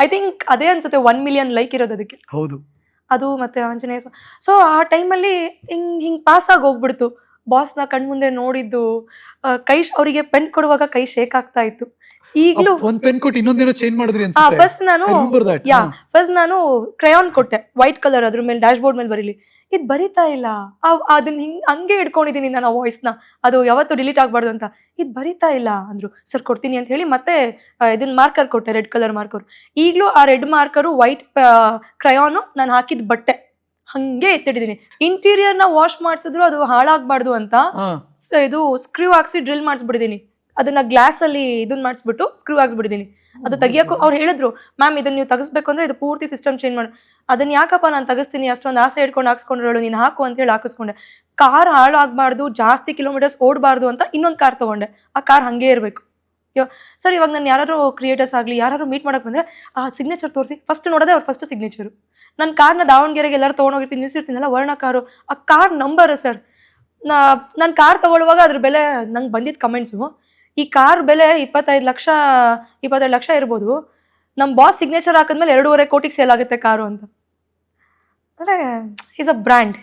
I think ಅದೇ ಅನ್ಸುತ್ತೆ one million like ಇರೋದು ಅದಕ್ಕೆ. ಹೌದು. ಅದು ಮತ್ತೆ ಆಂಜನೇಯ ಸೊ ಆ ಟೈಮಲ್ಲಿ ಹಿಂಗೆ ಹಿಂಗೆ ಪಾಸ್ ಆಗಿ ಹೋಗ್ಬಿಡ್ತು. ಬಾಸ್ನ ಕಣ್ಮುಂದೆ ನೋಡಿದ್ದು ಕೈ ಅವರಿಗೆ ಪೆನ್ ಕೊಡುವಾಗ ಕೈ ಶೇಕ್ ಆಗ್ತಾ ಇತ್ತು. ಈಗಲೂ ಒಂದ್ ಪೆನ್ ಕೊಟ್ಟು ಇನ್ನೊಂದೇನೋ ಚೇಂಜ್ ಮಾಡಿದ್ರಿ ಫಸ್ಟ್ ನಾನು ಯಾ ಫಸ್ಟ್ ನಾನು ಕ್ರಯಾನ್ ಕೊಟ್ಟೆ ವೈಟ್ ಕಲರ್ ಅದ್ರ ಮೇಲೆ ಡ್ಯಾಶ್ ಬೋರ್ಡ್ ಮೇಲೆ ಬರೀಲಿ. ಇದು ಬರಿತಾ ಇಲ್ಲ. ಅದನ್ನ ಹಿಂಗ್ ಹಂಗೆ ಇಟ್ಕೊಂಡಿದೀನಿ ನಾನು ಆ ವಾಯ್ಸ್ನ ಅದು ಯಾವತ್ತು ಡಿಲೀಟ್ ಆಗ್ಬಾರ್ದು ಅಂತ. ಇದು ಬರಿತಾ ಇಲ್ಲ ಅಂದ್ರು. ಸರ್ ಕೊಡ್ತೀನಿ ಅಂತ ಹೇಳಿ ಮತ್ತೆ ಇದನ್ನ ಮಾರ್ಕರ್ ಕೊಟ್ಟೆ ರೆಡ್ ಕಲರ್ ಮಾರ್ಕರ್ ಈಗಲೂ ಆ ರೆಡ್ ಮಾರ್ಕರು ವೈಟ್ ಕ್ರಯಾನು ನಾನು ಹಾಕಿದ ಬಟ್ಟೆ. ಹಂಗೆ ಎತ್ತಿಡಿದೀನಿ ನ ವಾಶ್ ಮಾಡಿಸಿದ್ರು ಅದು ಹಾಳಾಗ್ಬಾರ್ದು ಅಂತ ಸೊ ಇದು ಸ್ಕ್ರೂ ಹಾಕ್ಸಿ ಡ್ರಿಲ್ ಮಾಡಿಸ್ಬಿಡಿದೀನಿ ಅದನ್ನ ಗ್ಲಾಸ್ ಅಲ್ಲಿ ಇದನ್ನ ಮಾಡಿಸ್ಬಿಟ್ಟು ಸ್ಕ್ರೂ ಹಾಕ್ಸ್ಬಿಟ್ಟಿದ್ದೀನಿ. ಅದು ತೆಗಿಯಕ್ಕೆ ಅವ್ರು ಹೇಳಿದ್ರು ಮ್ಯಾಮ್ ಇದನ್ನ ನೀವು ತೆಗಿಸ್ಬೇಕು ಅಂದ್ರೆ ಇದು ಪೂರ್ತಿ ಸಿಸ್ಟಮ್ ಚೇಂಜ್ ಮಾಡಿ. ಅದನ್ನ ಯಾಕಪ್ಪ ನಾನು ತೆಗಿಸ್ತೀನಿ? ಅಷ್ಟೊಂದು ಆಸೆ ಇಟ್ಕೊಂಡು ಹೇಳು ನೀನು ಹಾಕು ಅಂತ ಹೇಳಿ ಹಾಕಿಸ್ಕೊಂಡೆ. ಕಾರ್ ಹಾಳಾಗಬಾರ್ದು ಜಾಸ್ತಿ ಕಿಲೋಮೀಟರ್ಸ್ ಓಡಬಾರ್ದು ಅಂತ ಇನ್ನೊಂದು ಕಾರ್ ತಗೊಂಡೆ. ಆ ಕಾರ್ ಹಂಗೆ ಇರಬೇಕು. ಸರ್, ಇವಾಗ ನಾನು ಯಾರು ಕ್ರಿಯೇಟರ್ಸ್ ಆಗಲಿ ಯಾರು ಮೀಟ್ ಮಾಡೋಕೆ ಬಂದರೆ, ಆ ಸಿಗ್ನೇಚರ್ ತೋರಿಸಿ. ಫಸ್ಟ್ ನೋಡೋದೇ ಅವ್ರ ಫಸ್ಟ್ ಸಿಗ್ನೇಚರು ನನ್ನ ಕಾರ್ನ ದಾವಣಗೆರೆಗೆ ಎಲ್ಲರೂ ತೊಗೊಂಡೋಗಿರ್ತೀನಿ ನಿಲ್ಸಿರ್ತೀನಲ್ಲ, ವರ್ಣ ಕಾರು. ಆ ಕಾರ್ ನಂಬರ್ ಸರ್. ನಾ, ನಾನು ಕಾರ್ ತೊಗೊಳ್ಳುವಾಗ ಅದ್ರ ಬೆಲೆ ನಂಗೆ ಬಂದಿದ್ದ ಕಮೆಂಟ್ಸು ಈ ಕಾರ್ ಬೆಲೆ ಇಪ್ಪತ್ತೈದು ಲಕ್ಷ ಇಪ್ಪತ್ತೈದು ಲಕ್ಷ ಇರ್ಬೋದು. ನಮ್ಮ ಬಾಸ್ ಸಿಗ್ನೇಚರ್ ಹಾಕಿದ್ಮೇಲೆ ಎರಡೂವರೆ ಕೋಟಿಗೆ ಸೇಲ್ ಆಗುತ್ತೆ ಕಾರು ಅಂತ. ಅಂದರೆ ಈಸ್ ಅ ಬ್ರ್ಯಾಂಡ್